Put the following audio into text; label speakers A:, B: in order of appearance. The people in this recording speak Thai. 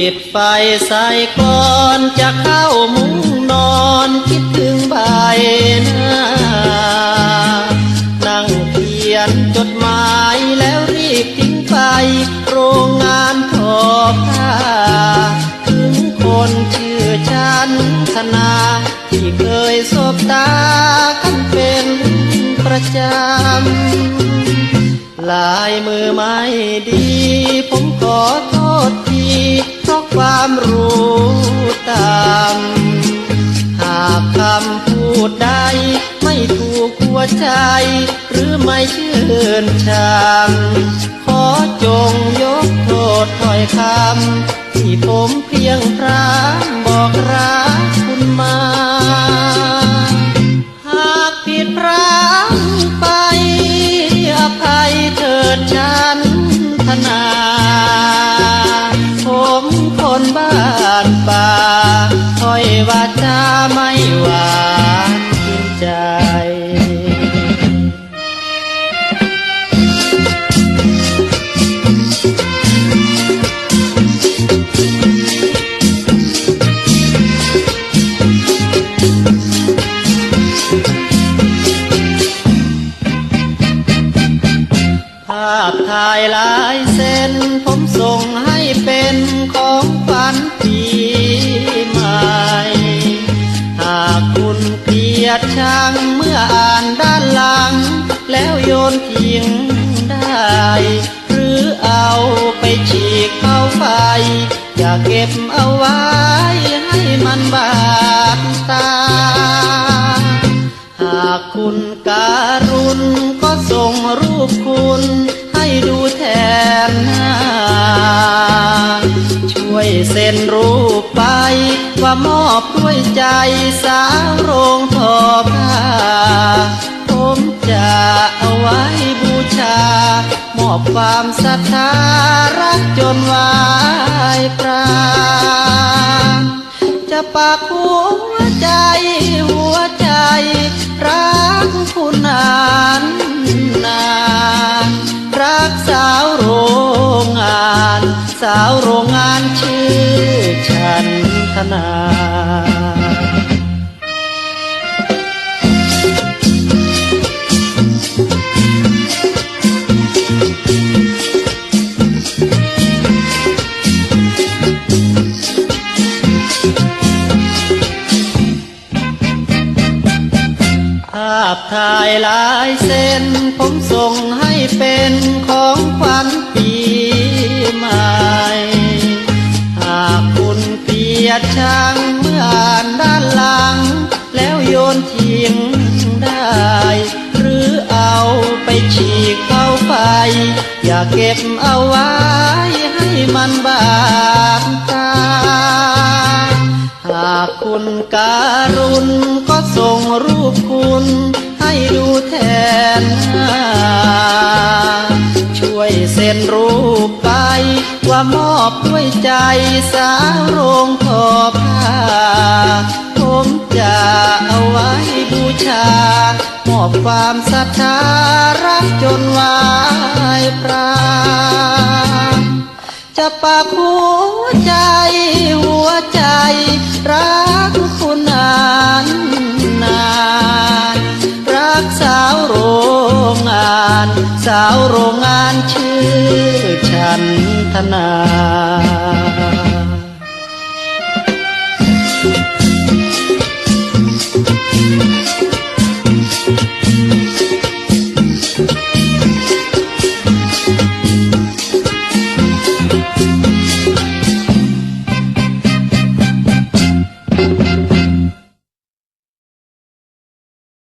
A: ปิดไฟใส่ก่อนจะเข้ามุ้งนอนคิดถึงใบหน้า นั่งเขียนจดหมายแล้วรีบทิ้งไป โรงงานทอผ้าถึงคนชื่อฉันธนา ที่เคยสบตากันเป็นประจำลายมือไม่ดี ผมขอโทษที ความรู้ต่ำหากคำพูดใดไม่ถูกหัวใจ หรือไม่ชื่นชมขอจงยกโทษถ้อยคำที่ผมเพียงพรำบอกรักานป่าคอยวาจาไม่หวานจริงใจภาพถ่ายลา เส้นผมส่งให้เป็นของฝันปีใหม่ หากคุณเกลียดชังเมื่ออ่านด้านหลัง แล้วโยนทิ้งได้ หรือเอาไปฉีกเข้าไฟ อย่าเก็บเอาไว้ให้มันบาดตา หากคุณการุณก็ส่งรูปคุณให้ดู เซ็นรูปไป ว่ามอบด้วยใจสาวโรงทอผ้าผมจะเอาไว้บูชา มอบความศรัทธารักจนวายปราจะปาก สาวโรงงานชื่อฉันธนาภาพถ่ายลายเส้นผมส่ง เก็บเอาไว้ให้มันบาดตา หากคุณการุณก็ส่งรูปคุณ ให้ดูแทน ช่วยเซ็นรูปไป ว่ามอบด้วยใจสาวโรงทอผ้าผมจะเอาไว้บูชา มอบความศรัทธารักจนวายปราณจะปากหัวใจหัวใจ รักคุณนานนานรักสาวโรงงาน สาวโรงงานชื่อฉันธนา